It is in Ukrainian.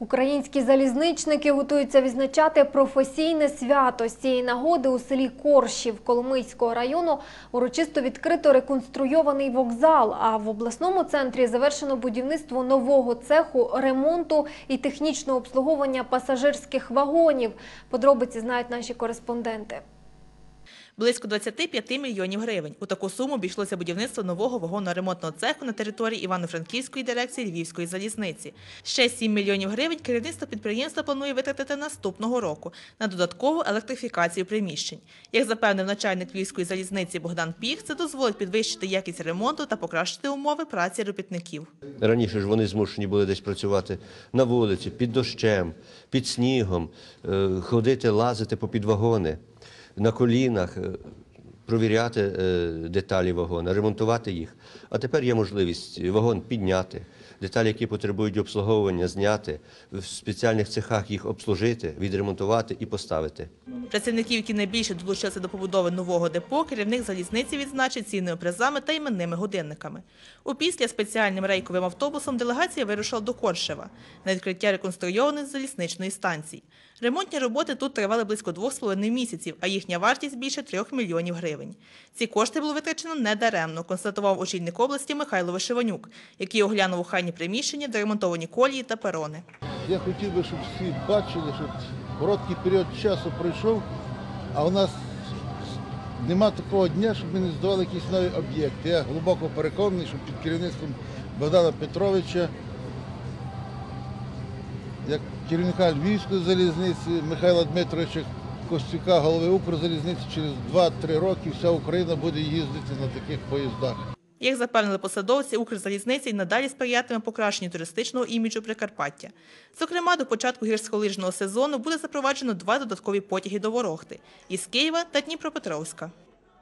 Українські залізничники готуються відзначати професійне свято. З цієї нагоди у селі Коршів Коломийського району урочисто відкрито реконструйований вокзал. А в обласному центрі завершено будівництво нового цеху ремонту і технічного обслуговування пасажирських вагонів. Подробиці знають наші кореспонденти. Близько 25 мільйонів гривень. У таку суму обійшлося будівництво нового вагонно-ремонтного цеху на території Івано-Франківської дирекції Львівської залізниці. Ще 7 мільйонів гривень керівництво підприємства планує витратити наступного року на додаткову електрифікацію приміщень. Як запевнив начальник Львівської залізниці Богдан Піх, це дозволить підвищити якість ремонту та покращити умови праці робітників. Раніше ж вони змушені були десь працювати на вулиці, під дощем, під снігом, е, ходити, лазити по під вагони, на колінах, е, провіряти е, деталі вагона, ремонтувати їх. А тепер є можливість вагон підняти, деталі, які потребують обслуговування, зняти, в спеціальних цехах їх обслужити, відремонтувати і поставити. Працівників, які найбільше долучилися до побудови нового депо, керівник залізниці відзначить цінними призами та іменними годинниками. Опісля спеціальним рейковим автобусом делегація вирушила до Коршева на відкриття реконструйованої залізничної станції. Ремонтні роботи тут тривали близько 2,5 місяців, а їхня вартість більше 3 мільйонів гривень. Ці кошти було витрачено недаремно, констатував очільник області Михайло Вишиванюк, який оглянув охайні приміщення, доремонтовані колії та перони. Я хотів би, щоб всі бачили, що короткий період часу пройшов, а у нас нема такого дня, щоб ми не здавали якісь нові об'єкти. Я глибоко переконаний, що під керівництвом Богдана Петровича, як керівника Львівської залізниці, Михайла Дмитровича Костюка, голови Укрзалізниці, через 2-3 роки вся Україна буде їздити на таких поїздах. Як запевнили посадовці, Укрзалізниця й надалі сприятиме покращенню туристичного іміджу Прикарпаття. Зокрема, до початку гірськолижного сезону буде запроваджено два додаткові потяги до Ворохти – із Києва та Дніпропетровська.